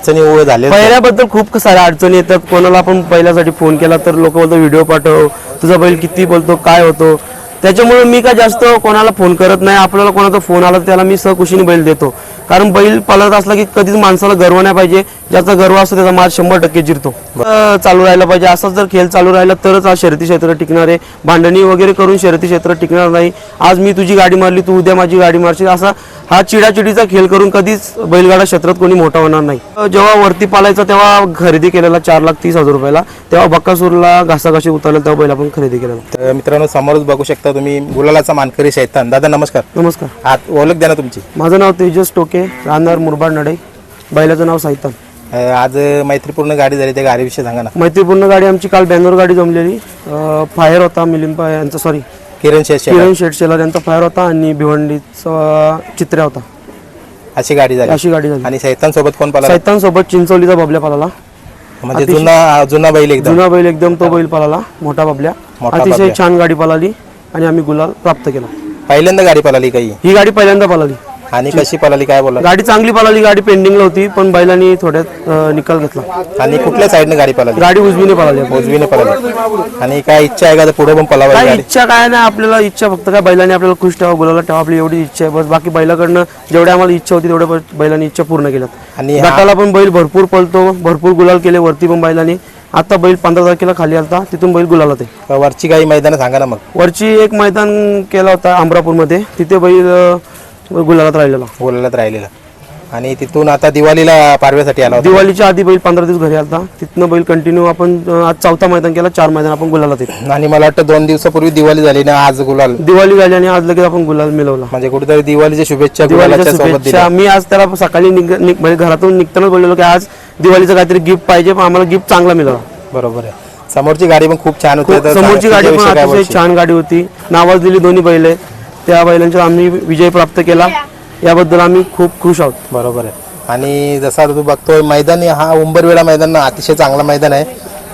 अडचणी उभे झाले पहिल्याबद्दल खूप साऱ्या अडचणी येतात. कोणाला आपण पहिल्यासाठी फोन केला तर लोक बोलतो व्हिडिओ पाठव. तुझा बैल किती बोलतो? काय होतो? त्याच्यामुळे मी काय जास्त कोणाला फोन करत नाही. आपल्याला कोणाचा फोन आला तर त्याला मी सहकुशीने बैल देतो. कारण बैल पालत असला की कधीच माणसाला गर्व नाही पाहिजे. ज्याचा गर्व असतो त्याचा माल शंभर टक्के जिरतो. चालू राहिला पाहिजे. असाच जर खेळ चालू राहिला तरच आज शर्यती क्षेत्र टिकणार आहे. भांडणी वगैरे करून शर्यती क्षेत्र टिकणार नाही. आज मी तुझी गाडी मारली तू उद्या माझी गाडी मारशील. असा हा चिडाचिडीचा खेळ करून कधीच बैलगाडा क्षेत्रात कोणी मोठा होणार नाही. जेव्हा वरती पालायचा तेव्हा खरेदी केलेला चार लाख तीस हजार रुपयाला. तेव्हा बक्कासूरला घासाघाशी उतरला तेव्हा बैल आपण खरेदी केलेला. तर मित्रांनो समोरच बघू शकता तुम्ही गुलालाचा मानकरी शैतान. दादा नमस्कार. नमस्कार. आत ओळख द्या ना तुमची. माझं नाव तेजस टोके राहणार मुरबाड नडे. बैलाचं नाव साहित्यान अं, आज मैत्रीपूर्ण गाडी झाली त्या गाडीविषयी सांगा ना. मैत्रीपूर्ण गाडी आमची काल बँगलोर गाडी जमलेली. अं, फायर होता मिलिंपा यांचा सॉरी किरण शेष किरण शेट शेलार यांचा फायर होता आणि भिवंडीचा चित्र्या होता. अशी गाडी झाली. अशी गाडी झाली. आणि सैतान सोबत कोण पाला साहित्यान सोबत चिंचवलीचा बबल्या पालाला म्हणजे जुना जुना बैल एकदम. जुना बैल एकदम तो बैल पळाला. मोठा बाबल्या. मोठा अतिशय बाबल्या. छान गाडी पळाली. आणि आम्ही गुलाल प्राप्त केला. पहिल्यांदा गाडी पळाली काही ही? गाडी पहिल्यांदा पळाली. आणि कशी पळाली काय बोला गाडी चांगली पळाली गाडी पेंडिंगला होती पण बैलांनी थोड्यात अं, निकाल घेतला. आणि कुठल्या साईडने गाडी पळाली? गाडी उजवीने पळाली आपली. उजवीने पळाली. आणि काय इच्छा आहे का तर पुढे पण काय गाडी इच्छा काय नाही आपल्याला इच्छा फक्त काय बैलांनी आपल्याला खुश ठेवा गुलाला ठेवा आपली एवढी इच्छा आहे. बस बाकी बैलाकडनं जेवढ्या आम्हाला इच्छा होती तेवढ्या बैलांनी इच्छा पूर्ण केल्यात. आणि हा- गटाला पण बैल भरपूर पळतो भरपूर गुलाल केले वरती पण बैलांनी. आता बैल पंधरा तारखेला खाली आलता तिथून बैल गुलाला ते. वरची काही मैदान सांगा ना मग. वरची एक मैदान केला होता अमरापूरमध्ये तिथे बैल अं, गुलालात राहिलेला. बोलायलाच राहिलेला. आणि तिथून आता दिवाळीला पारव्यासाठी आला होता. दिवाळीच्या आधी बैल पंधरा दिवस घरी आलता. तिथनं बैल कंटिन्यू आपण अं, आज चौथा मैदान केला चार मैदान आपण गुलालात येतो. आणि मला वाटतं दोन दिवसापूर्वी दिवाळी झाली ना आज गुलाल. दिवाळी झाली आणि आज लगेच आपण गुलाल मिळवला. म्हणजे कुठेतरी दिवाळीच्या शुभेच्छा दिवाळीच्या गुलालाच्या सोबत शुभेच्छा मी आज त्याला सकाळी निघ- निघ- म्हणजे घरातून निघतानाच बोललेलो की आज दिवाळीचं काहीतरी गिफ्ट पाहिजे पण आम्हाला गिफ्ट चांगला मिळाला. बरोबर आहे. समोरची गाडी पण खूप छान होती. तर समोरची गाडी पण त्याच्याविषयी काय अतिशय बोलशील? छान गाडी होती. नावाजलेली दोन्ही बैल. आहेत. त्या बैलांच्या आम्ही विजय प्राप्त केला. याबद्दल आम्ही खूप खुश आहोत. बरोबर आहे. आणि जसं आता तू बघतोय मैदान हा उंबरवेडा मैदान अतिशय चांगला मैदान आहे.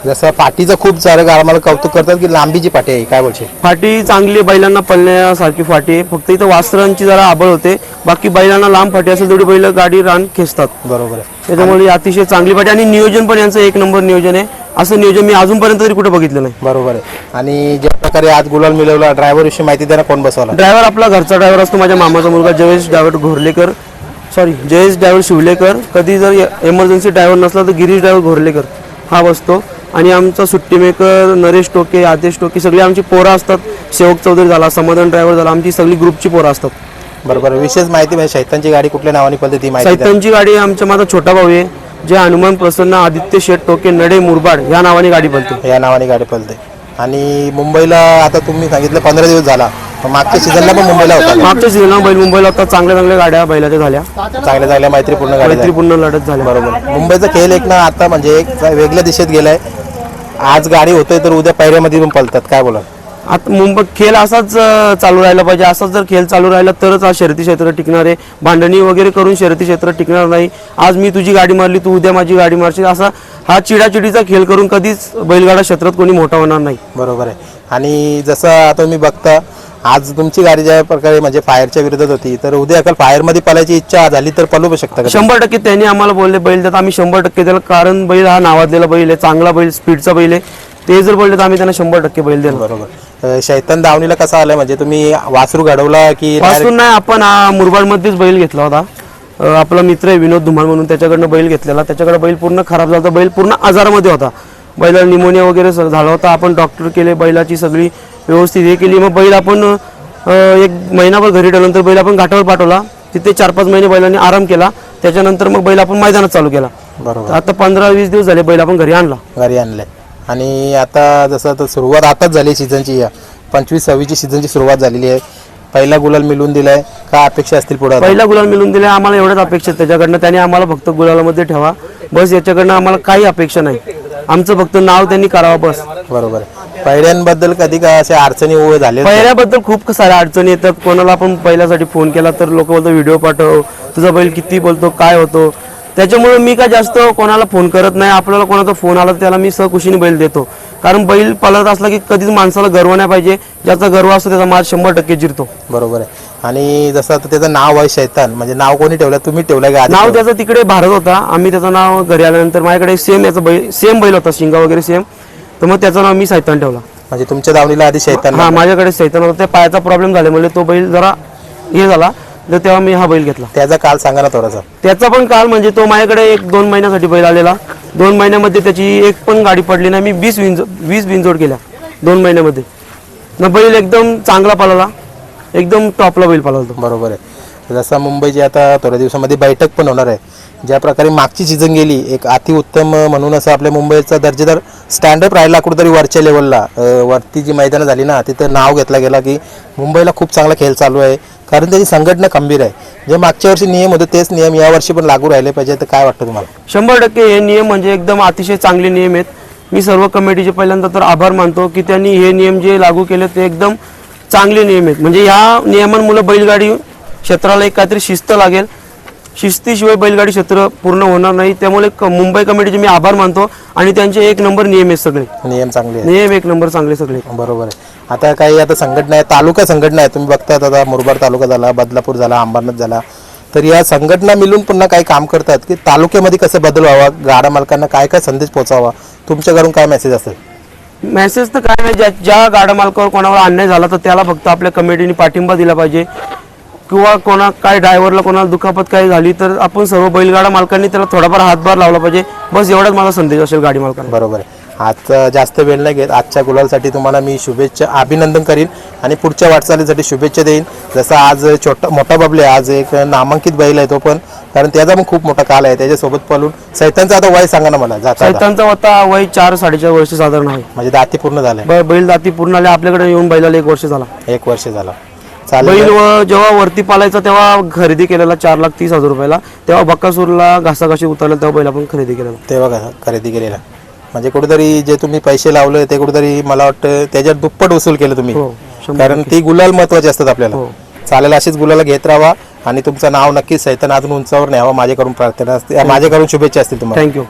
जसं पाठीचं खूप सारं आम्हाला कौतुक करतात की लांबीची पाठी आहे काय बोलशील? फाटी चांगली आहे, बैलांना पळण्यासारखी फाटी आहे. फक्त इथं वासरांची जरा आबळ होते. बाकी बैलांना लांब फाटी असेल तेवढी बैल गाडी रान खेचतात. बरोबर आहे. त्याच्यामुळे ही अतिशय चांगली फाटी आणि नियोजन पण यांचं एक नंबर नियोजन आहे. असं नियोजन मी अजूनपर्यंत तरी कुठे बघितलं नाही. बरोबर आहे. आणि ज्या प्रकारे आज गुलाल मिळवला ड्रायव्हर विषयी माहिती द्या ना कोण बसवला? ड्रायव्हर आपला घरचा ड्रायव्हर असतो माझ्या मामाचा मुलगा Jayesh driver Ghorlekar. Sorry Jayesh driver Shivlekar. कधी जर एमर्जन्सी ड्रायव्हर नसला तर गिरीश ड्रायव्हर घोरलेकर. हा बसतो. आणि आमचा सुट्टी मेकर नरेश टोके आदेश टोके सगळी आमची पोरं असतात. सेवक चौधरी झाला समाधान ड्रायव्हर झाला आमची सगळी ग्रुपची पोरं असतात. बरोबर. विशेष माहिती म्हणजे शैतानची गाडी कुठल्या नावाने पडते ती माहिती द्या. साहित्यांची गाडी आमच्या माझा छोटा भाऊ आहे. जे हनुमान प्रसन्न आदित्य शेठ टोके नडे मुरबाड या नावाने गाडी पळते या नावाने गाडी पळते आणि मुंबईला आता तुम्ही सांगितलं पंधरा दिवस झाला. पण मागच्या सीझनला पण मुंबईला होता मागच्या सीझनला बैल मुंबईला होता. चांगल्या चांगल्या गाड्या बैलाच्या झाल्या. चांगल्या चांगल्या मैत्रीपूर्ण गाडी झाली. मैत्रीपूर्ण लढत झाल्या. बरोबर. मुंबईचा खेळ एक ना आता म्हणजे एक वेगळ्या दिशेत गेलाय. आज गाडी होतोय तर उद्या पायऱ्यामध्ये पण पळतात काय बोला आता मुंबई खेळ असाच चालू राहिला पाहिजे. असाच जर खेळ चालू राहिला तरच आज शर्यती क्षेत्र टिकणार आहे. भांडणी वगैरे करून शर्यती क्षेत्र टिकणार नाही. आज मी तुझी गाडी मारली तू उद्या माझी गाडी मारशील. असा हा चिडाचिडीचा खेळ करून कधीच बैलगाडा क्षेत्रात कोणी मोठा होणार नाही. बरोबर आहे. आणि जसं आता तुम्ही बघता आज तुमची गाडी ज्या प्रकारे म्हणजे फायरच्या विरोधात होती तर उद्या अकाल फायरमध्ये पळायची इच्छा झाली तर पळू पण शकता का? शंभर टक्के त्यांनी आम्हाला बोलले बैल देत आम्ही शंभर टक्के त्याला कारण बैल हा नावाजलेला बैल आहे चांगला बैल स्पीडचा बैल आहे. ते जर बोलले तर आम्ही त्यांना शंभर टक्के बैल देणार. बरोबर. शैतान दावणीला कसा आलाय? म्हणजे तुम्ही वासरू घडवला की पासून नाही आपण मुरबाड मध्येच बैल घेतला होता. आपला मित्र आहे विनोद धुमाळ म्हणून त्याच्याकडनं बैल घेतलेला. त्याच्याकडे बैल पूर्ण खराब झाला होता. बैल पूर्ण आजारामध्ये होता. बैलाला निमोनिया वगैरे झाला होता. आपण डॉक्टर केले बैलाची सगळी व्यवस्थित हे केली. मग बैल आपण एक महिनाभर घरी ठेवल्यानंतर बैल आपण घाटावर पाठवला. तिथे चार पाच महिने बैलांनी आराम केला. त्याच्यानंतर मग बैल आपण मैदानात चालू केला. बरोबर. आता पंधरा वीस दिवस झाले बैल आपण घरी आणला. घरी आणलंय आणि आता जसं आता सुरुवात आताच झाली सीझनची या पंचवीस सव्वीसची सीझनची सुरुवात झालेली आहे. पहिला गुलाल मिळून दिलाय. का अपेक्षा असतील पुढे पहिला गुलाल मिळून दिला आम्हाला एवढ्याच अपेक्षा आहेत त्याच्याकडनं त्याने आम्हाला फक्त गुलालामध्ये ठेवा. बस याच्याकडनं आम्हाला काही अपेक्षा नाही. आमचं फक्त नाव त्यांनी करावं बस. बरोबर पहिल्यांबद्दल कधी काय अशा अडचणी उभे झाले पहिल्याबद्दल खूप साऱ्या अडचणी येतात. कोणाला आपण पहिल्यासाठी फोन केला तर लोक बोलतो व्हिडिओ पाठव. तुझा बैल किती बोलतो? काय होतो? त्याच्यामुळे मी काय जास्त कोणाला फोन करत नाही. आपल्याला कोणाचा फोन आला तर त्याला मी सहकुशीने बैल देतो. कारण बैल पळत असला की कधीच माणसाला गर्व नाही पाहिजे. ज्याचा गर्व असतो त्याचा माल शंभर टक्के जिरतो. बरोबर आहे. आणि जसं आता त्याचं नाव आहे शैतान म्हणजे नाव कोणी ठेवलं? तुम्ही ठेवलं का नाव? त्याचं तिकडे भारत होता. आम्ही त्याचं नाव घरी आल्यानंतर माझ्याकडे सेम याचा बैल सेम बैल होता शिंगा वगैरे सेम तर मग त्याचं नाव मी सैतान ठेवला. म्हणजे तुमच्या दावणीला आधी शैतान हा माझ्याकडे सैतान होता. त्या पायाचा प्रॉब्लेम झाल्यामुळे तो बैल जरा हे झाला. तर तेव्हा मी हा बैल घेतला. त्याचा काल सांगा ना थोडासा. त्याचा पण काल म्हणजे तो माझ्याकडे एक दोन महिन्यासाठी बैल आलेला. दोन महिन्यामध्ये त्याची एक पण गाडी पडली नाही. मी वीस विंज वीस बिनजोड केल्या दोन महिन्यामध्ये. न बैल एकदम चांगला पळाला. एकदम टॉपला बैल पळाला तो. बरोबर आहे. जसा मुंबईची आता थोड्या दिवसामध्ये बैठक पण होणार आहे. ज्या प्रकारे मागची सीझन गेली एक अतिउत्तम म्हणून असं आपल्या मुंबईचा दर्जेदार स्टँडअप राहिला कुठेतरी वरच्या लेवलला वरती जी मैदानं झाली ना तिथं नाव घेतला गेला की मुंबईला खूप चांगला खेळ चालू आहे. कारण त्याची संघटना खंबीर आहे. जे मागच्या वर्षी नियम होते तेच नियम यावर्षी पण लागू राहिले पाहिजे. तर काय वाटतं तुम्हाला? शंभर टक्के हे नियम म्हणजे एकदम अतिशय चांगले नियम आहेत. मी सर्व कमिटीचे पहिल्यांदा तर आभार मानतो की त्यांनी हे नियम जे लागू केले ते एकदम चांगले नियम आहेत. म्हणजे ह्या नियमांमुळे बैलगाडी क्षेत्राला एक काहीतरी शिस्त लागेल. शिस्तीशिवाय बैलगाडी क्षेत्र पूर्ण होणार नाही. त्यामुळे क- मुंबई कमिटीचे मी आभार मानतो आणि त्यांचे एक नंबर नियम आहेत सगळे. नियम चांगले आहेत. नियम एक नंबर चांगले सगळे. बरोबर आहे. आता काही आता संघटना आहे तालुका संघटना आहे तुम्ही बघताय आता मुरबाड तालुका झाला बदलापूर झाला अंबरनाथ झाला. तर या संघटना मिळून पुन्हा काही काम करतात की तालुक्यामध्ये कसं बदल व्हावा गाडा मालकांना काय काय संदेश पोहोचावा तुमच्याकडून काय मेसेज असेल? मेसेज तर काय नाही. ज्या ज्या गाड्या मालकावर कोणावर अन्याय झाला तर त्याला फक्त आपल्या कमिटीने पाठिंबा दिला पाहिजे. किंवा कोणा काय ड्रायव्हरला कोणाला दुखापत काय झाली तर आपण सर्व बैलगाडा मालकांनी त्याला थोडाफार हातभार लावला पाहिजे. बस एवढाच माझा संदेश असेल गाडी मालकांना. बरोबर आहे. आजचा जास्त वेळ नाही घेत. आजच्या गुलालसाठी तुम्हाला मी शुभेच्छा अभिनंदन करीन आणि पुढच्या वाटचालीसाठी शुभेच्छा देईन. जसं आज छोटा मोठा बबले आज एक नामांकित बैल आहे तो पण. कारण त्याचा पण खूप मोठा काल आहे. त्याच्यासोबत पळून सैतांचं आता वय सांगा ना मला. सैतांचा होता वय चार साडेचार वर्ष साधारण आहे. म्हणजे दाती पूर्ण झालंय. ब- बैल जाती पूर्ण आले. आपल्याकडे येऊन बैलाला एक वर्ष झाला. एक वर्ष झालं. बैल व जेव्हा वरती पालायचा तेव्हा खरेदी केलेला चार लाख तीस हजार रुपयाला. तेव्हा बक्कासूरला घासाघाशी उतरला तेव्हा बैल आपण खरेदी केलेला तेव्हा का खरेदी केलेला. म्हणजे कुठेतरी जे तुम्ही पैसे लावले ते कुठेतरी मला वाटतं त्याच्यात दुप्पट वसूल केलं तुम्ही. हो शंभर कारण ती गुलाल महत्वाची असतात आपल्याला. हो. चालेल अशीच गुलाला घेत राहा आणि तुमचं नाव नक्कीच सैतान अजून उंचावर न्यावं माझ्याकडून प्रार्थना असते माझ्याकडून शुभेच्छा असतील तुम्हाला. थँक्यू